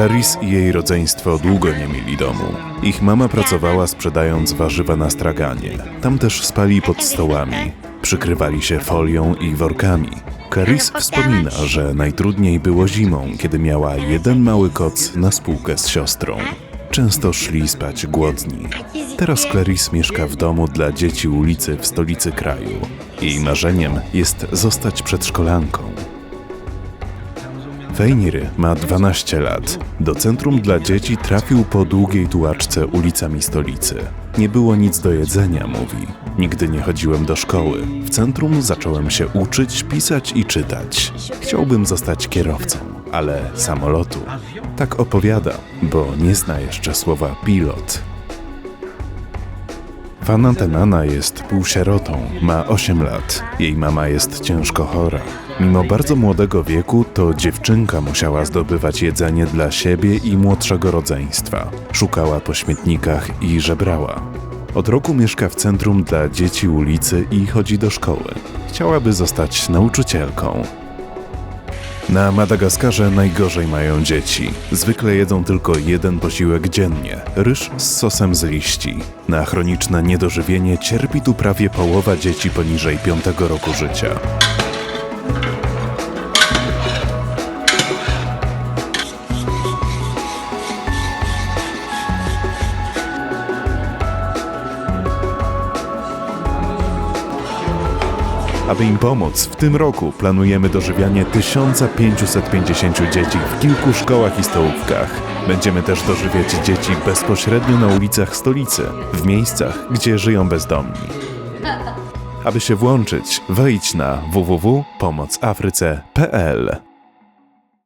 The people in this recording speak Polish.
Clarice i jej rodzeństwo długo nie mieli domu. Ich mama pracowała sprzedając warzywa na straganie. Tam też spali pod stołami. Przykrywali się folią i workami. Clarice wspomina, że najtrudniej było zimą, kiedy miała jeden mały koc na spółkę z siostrą. Często szli spać głodni. Teraz Clarice mieszka w domu dla dzieci ulicy w stolicy kraju. Jej marzeniem jest zostać przedszkolanką. Fejniry ma 12 lat. Do centrum dla dzieci trafił po długiej tułaczce ulicami stolicy. Nie było nic do jedzenia, mówi. Nigdy nie chodziłem do szkoły. W centrum zacząłem się uczyć, pisać i czytać. Chciałbym zostać kierowcą, ale samolotu. Tak opowiada, bo nie zna jeszcze słowa pilot. Tenana jest półsierotą, ma 8 lat. Jej mama jest ciężko chora. Mimo bardzo młodego wieku, to dziewczynka musiała zdobywać jedzenie dla siebie i młodszego rodzeństwa. Szukała po śmietnikach i żebrała. Od roku mieszka w centrum dla dzieci ulicy i chodzi do szkoły. Chciałaby zostać nauczycielką. Na Madagaskarze najgorzej mają dzieci. Zwykle jedzą tylko jeden posiłek dziennie ryż z sosem z liści. Na chroniczne niedożywienie cierpi tu prawie połowa dzieci poniżej 5 roku życia. Aby im pomóc, w tym roku planujemy dożywianie 1550 dzieci w kilku szkołach i stołówkach. Będziemy też dożywiać dzieci bezpośrednio na ulicach stolicy, w miejscach, gdzie żyją bezdomni. Aby się włączyć, wejdź na www.pomocafryce.pl.